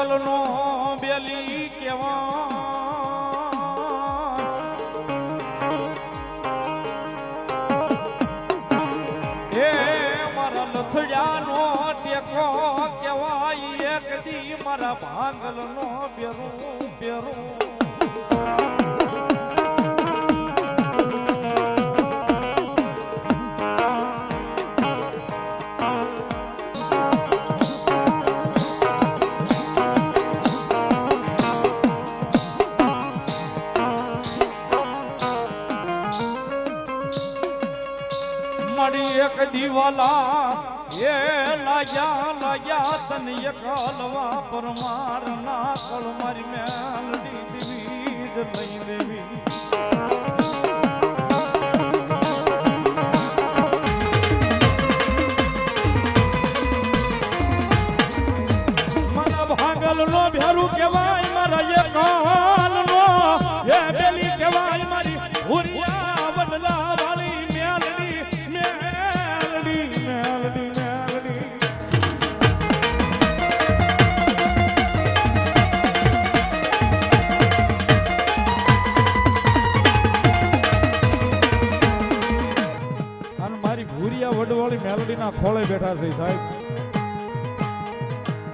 ભાંગલ નો બેલી કેવા? એ મારા લથડિયાનો ટેકો કેવાય એક દી મારા ભાંગલ નો બેરું બેરું. તને એક હલવા પરમાર ના કળ મારી મેલડી દેવી જ લઈ દેવી ભાગલ નો ભેરું કેવાય મારી વડવાળી મેલોડીના ખોળે બેઠા છે સાહેબ.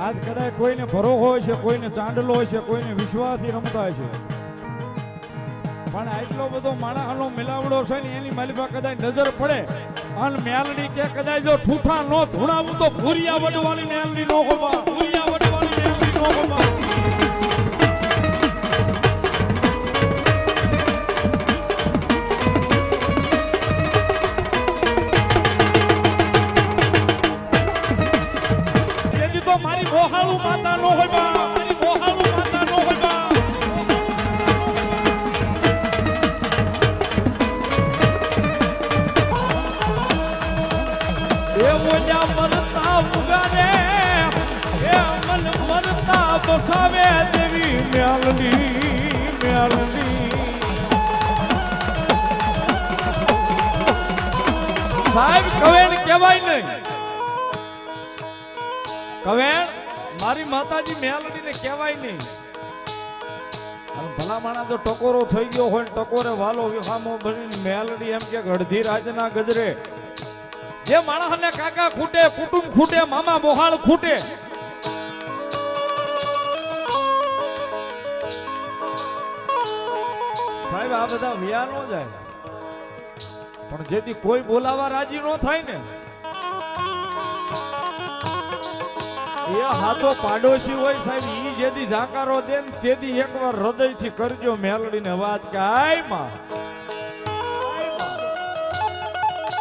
આજ કદાચ કોઈને ભરો હોય છે, કોઈને ચાંદલો હોય છે, કોઈને વિશ્વાસથી રમતા છે. પણ આટલો બધો માણસનો મિલાવડો છે ને એની માલિકા કદાચ નજર પડે. અને મેલડી કે કદાચ જો ઠૂઠા નો ધૂણાવું તો ભૂરિયા વડવાળી મેલડી નો હોવા. ભૂરિયા વડવાળી મેલડી નો મેલડી કવેણ કહેવાય નહીં. કવેણ, મારી માતાજી મેલડીને કહેવાય નહીં. અને ભલા માણા જો ટકોરો થઈ ગયો હોય ટકોરે વાલો વિહામો ભરીને મેલડી એમ કે અડધી રાજના ગજરે. જે માણસને કાકા ખૂટે, કુટુંબ ખૂટે, મામા મોહાળ ખૂટે આ બધા વ્યા નો જાય. પણ જેથી કોઈ બોલાવા રાજી નો થાય ને, એ હાથો પાડોશી હોય સાહેબ, ઈ જેથી જાકારો દે ને તેદી એકવાર હૃદયથી કરજો મેલડીને વાત કે, આય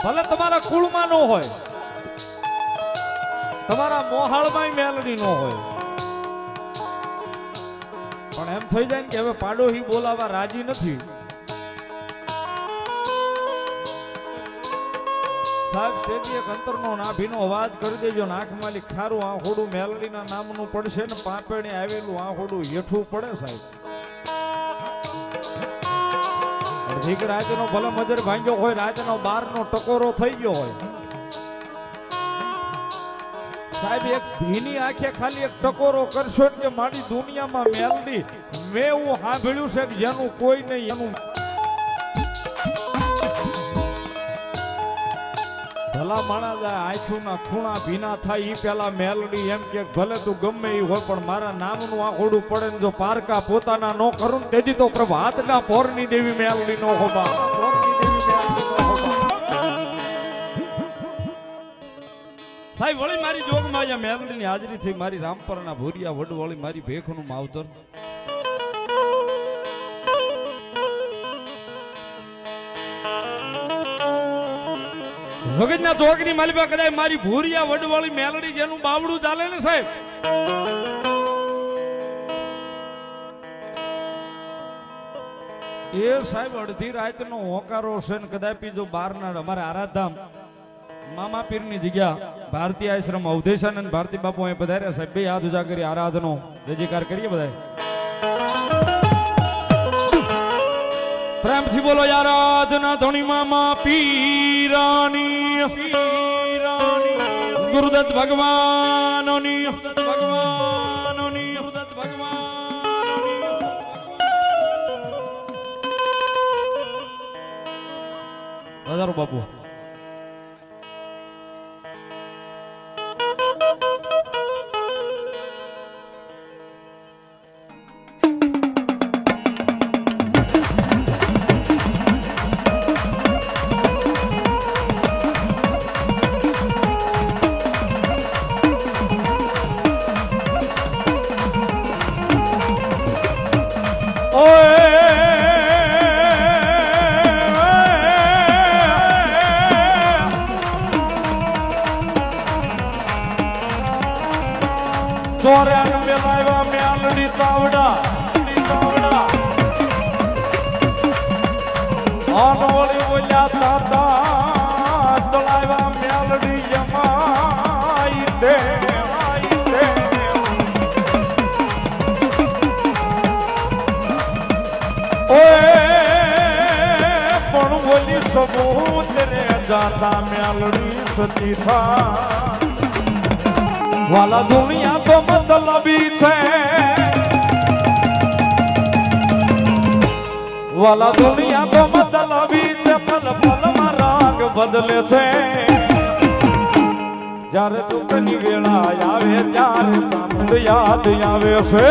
ભલે તમારા કુળમાં નો હોય, તમારા મોહાળમાં મેલડી નો હોય. પણ એમ થઈ જાય ને કે હવે પાડોશી બોલાવા રાજી નથી. સાહેબ તેથી એક અંતરનો નાભીનો અવાજ કરી દેજો ને આંખમાંથી ખારું આંખોડું મેલડીના નામનું પડશે ને પાપેણે આવેલું આંખોડું હેઠું પડે સાહેબ. અડધીક રાજનો ભલે મજર ભાંગ્યો હોય, રાતનો બારનો ટકોરો થઈ ગયો હોય. સાહેબ, એક ભીની આંખે ખાલી એક ટકોરો કરશો ને કે મારી દુનિયામાં મેલડી મેં એવું સાંભળ્યું છે કે જેનું કોઈ નહીં, એનું ભલા માણસ આ આંખોના ખૂણા ભીના થાય એ પેલા મેલડી એમ કે, ભલે તું ગમે એ હોય, પણ મારા નામનું આંખોડું પડે ને જો પારકા પોતાના નો કરું ને તેથી તો પ્રભાતના હાથના મેલડી નો પોરની દેવી મેલડી નો હોબા. સાહેબ, વળી મારી જોગમાં અહીંયા મેલડીની હાજરી થઈ મારી રામપરના ભૂરિયા વડવળી મારી ભેખનું માવતર વગજના ચોકની માલિકા કદાચ મારી ભૂરિયા વડવાળી મેલડી જેનું બાવડું ચાલે ને સાહેબ? એ સાહેબ અડધી રાતનો હોકારો છે ને કદાચ જો બારના અમારે આરાધામ મામા પીરની જગ્યા ભારતીય આશ્રમ અવધેશાનંદ ભારતી બાપુ અહીં પધાર્યા સાહેબ. બે હાથ ઉજા કરી આરાધનો જયજયકાર કરીએ બધા પ્રેમથી બોલો આરાધના ધણી મામા પીરાની ગુરુદત્ત ભગવાનની ભગવાનની. ભગવાન બાપુ આનોળી બોલ્યા તાતા તળાવ્યા મેલડી જમાઈ દે પણ બોલી સમુદ્રે જાતા મેલડી સતી થા. વાલા દુનિયા તો મતલબી છે વાલા દુનિયા તો મતલબી છે, પલ પલમાં રાગ બદલે છે. જ્યારે દુઃખની વેળા આવે, ત્યારે ચાંદ યાદ આવે છે.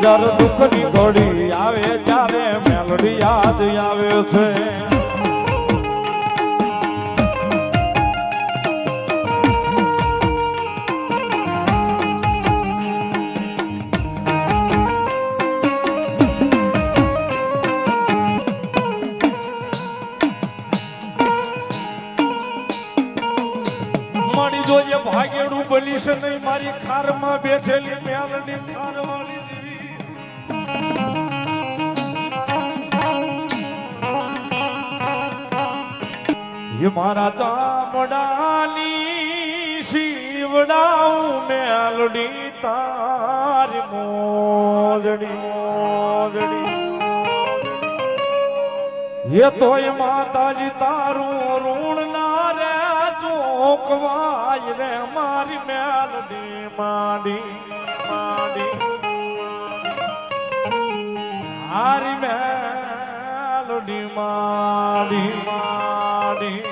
જ્યારે દુઃખની ઘડી આવે, ત્યારે મેલડી યાદ આવે છે. એ મારા ચામડાની શિવડાઉ મેલડી તાર મોજડી મોજડી. એ તોય માતાજી તારું ઋણ ના રે, ચોકવાય રે મારી મેલડી માડી માડી. મારી હારી મેલડી માંડી માંડી.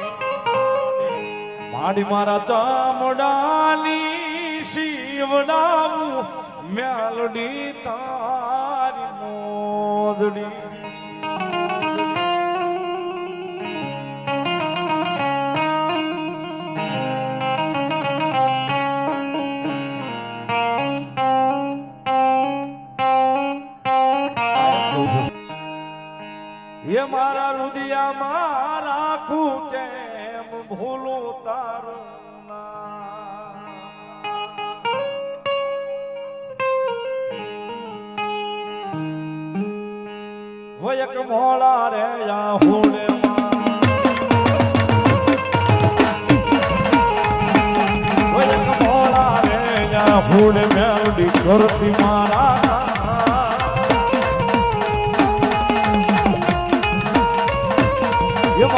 માડી મારા ચામડાની શિવડાવું મેલડી તારી મોજડી. એ મારા રુદિયામાં રાખું કેમ ભૂલું તારું. હોય એક મોળા રે યા હુડે હોય એક મોળા રે યા હુડે મેલડી કરતી મારા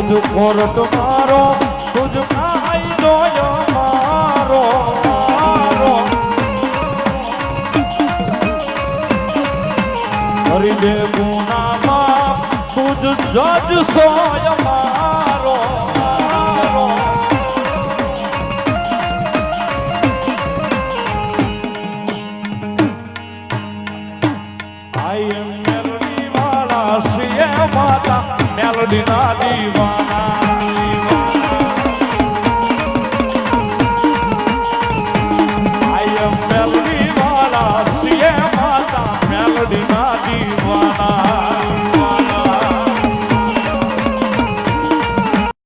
તુજ કોરટ મારો તુજ કાયદો મારો મારો હરી દે ગુનામાં તુજ જજ સોય મેલડી ના દીવાના આઈ એમ મેલડી વાળા શ્રીએ માતા મેલડી ના દીવાના